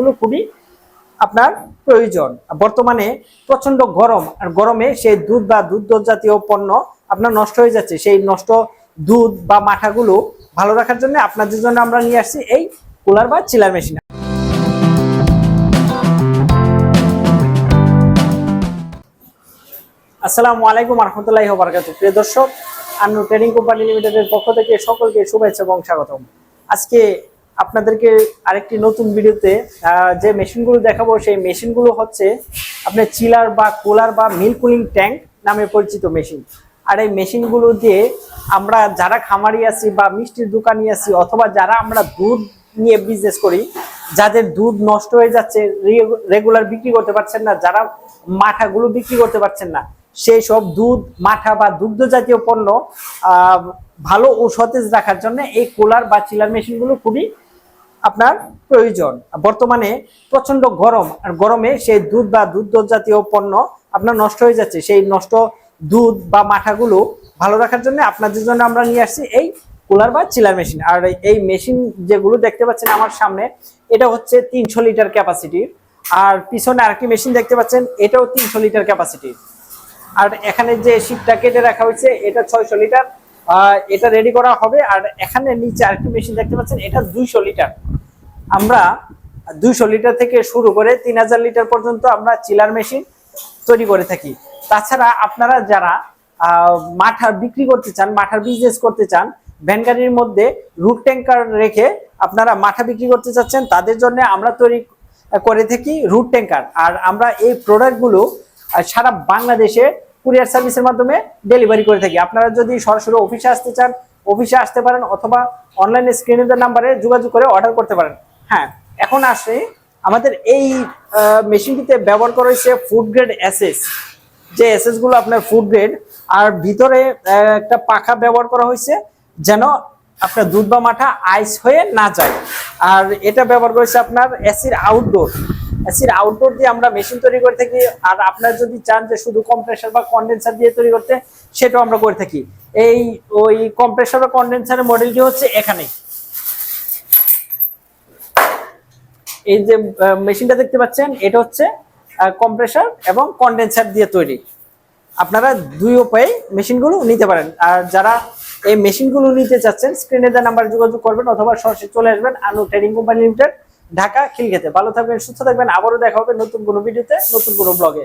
গুলো খুবই আপনার প্রয়োজন। বর্তমানে প্রচণ্ড গরম, আর গরমে সেই দুধ বা দুধ জাতীয় পণ্য আপনার নষ্ট হয়ে যাচ্ছে। সেই নষ্ট দুধ বা মাঠাগুলো ভালো রাখার জন্য আপনাদের জন্য আমরা নিয়ে আসছি এই কুলার বা চিলার মেশিন। আসসালামু আলাইকুম রহমতুল্লাহি বারাকাত প্রিয় দর্শক আন্নু ট্রেডিং কোম্পানি লিমিটেডের পক্ষ থেকে সকলকে শুভেচ্ছা এবং স্বাগতম। আজকে আপনাদেরকে আরেকটি নতুন ভিডিওতে যে মেশিনগুলো দেখাবো, সেই মেশিনগুলো হচ্ছে আপনার চিলার বা কুলার বা মিল কুলিং ট্যাঙ্ক নামে পরিচিত মেশিন। আর এই মেশিনগুলো দিয়ে আমরা যারা খামারি আছি বা মিষ্টির দোকানি আছি, অথবা যারা আমরা দুধ নিয়ে বিজনেস করি, যাদের দুধ নষ্ট হয়ে যাচ্ছে রেগুলার বিক্রি করতে পারছেন না, যারা মাঠাগুলো বিক্রি করতে পারছেন না, সেই সব দুধ, মাঠা বা দুগ্ধ জাতীয় পণ্য ভালো ও সতেজ রাখার জন্য এই কুলার বা চিলার মেশিনগুলো খুবই আপনার প্রয়োজন। বর্তমানে প্রচণ্ড গরম, আর গরমে সেই দুধ বা দুধ জাতীয় পণ্য আপনার নষ্ট হয়ে যাচ্ছে। সেই নষ্ট দুধ বা মাঠাগুলো ভালো রাখার জন্য আপনাদের জন্য আমরা নিয়ে আসছি এই কুলার বা চিলার মেশিন। আর এই মেশিন যেগুলো দেখতে পাচ্ছেন আমার সামনে, এটা হচ্ছে তিনশো লিটার ক্যাপাসিটির আর পিছনে আরেকটি মেশিন দেখতে পাচ্ছেন, এটাও তিনশো লিটার ক্যাপাসিটির আর এখানে যে শিপটা কেটে রাখা হয়েছে, এটা ছয়শো লিটার। এটা রেডি করা হবে। আর এখানে নিচে আরেকটি মেশিন দেখতে পাচ্ছেন, এটা দুইশো লিটার। আমরা দুইশো লিটার থেকে শুরু করে তিন হাজার লিটার পর্যন্ত আমরা চিলার মেশিন তৈরি করে থাকি। তাছাড়া আপনারা যারা মাঠার বিক্রি করতে চান, মাঠার বিজনেস করতে চান, ভ্যান গাড়ির মধ্যে রুট ট্যাঙ্কার রেখে আপনারা মাঠা বিক্রি করতে চাচ্ছেন, তাদের জন্য আমরা তৈরি করে থাকি রুট ট্যাঙ্কার আর আমরা এই প্রোডাক্টগুলো সারা বাংলাদেশে কুরিয়ার সার্ভিসের মাধ্যমে ডেলিভারি করে থাকি। আপনারা যদি সরাসরি অফিসে আসতে চান অফিসে আসতে পারেন অথবা অনলাইনে স্ক্রিনের নাম্বারে যোগাযোগ করে অর্ডার করতে পারেন। হ্যাঁ এখন আসে। আমাদের এই মেশিনটিতে ব্যবহার করা হয়েছে ফুড গ্রেড অ্যাসেস যে এসএসগুলো আপনার ফুড গ্রেড আর ভিতরে একটা পাখা ব্যবহার করা হয়েছে যেন আপনার দুধ বা মাঠা আইস হয়ে না যায়। আর এটা ব্যবহার করেছে আপনার এসির আউটডোর এসির আউটডোর দিয়ে আমরা মেশিন তৈরি করে থাকি, আর আপনার যদি চান যে শুধু কম্প্রেসার বা কন্ডেন্সার দিয়ে তৈরি করতে, সেটাও আমরা করে থাকি। এই, ওই কম্প্রেসার বা কন্ডেন্সারের মডেলটি হচ্ছে এখানে। এই যে মেশিনটা দেখতে পাচ্ছেন, এটা হচ্ছে কম্প্রেসার এবং কন্ডেন্সার দিয়ে তৈরি। আপনারা দুই উপায়ে মেশিনগুলো নিতে পারেন। আর যারা এই মেশিনগুলো নিতে চাচ্ছেন স্ক্রিনে দেওয়া নাম্বারে যোগাযোগ করবেন অথবা সরাসরি চলে আসবেন Anu trading company limited, Dhaka খিলখেতে ভালো থাকবেন, সুস্থ থাকবেন। আবারও দেখা হবে নতুন কোনো ভিডিওতে, নতুন কোনো ব্লগে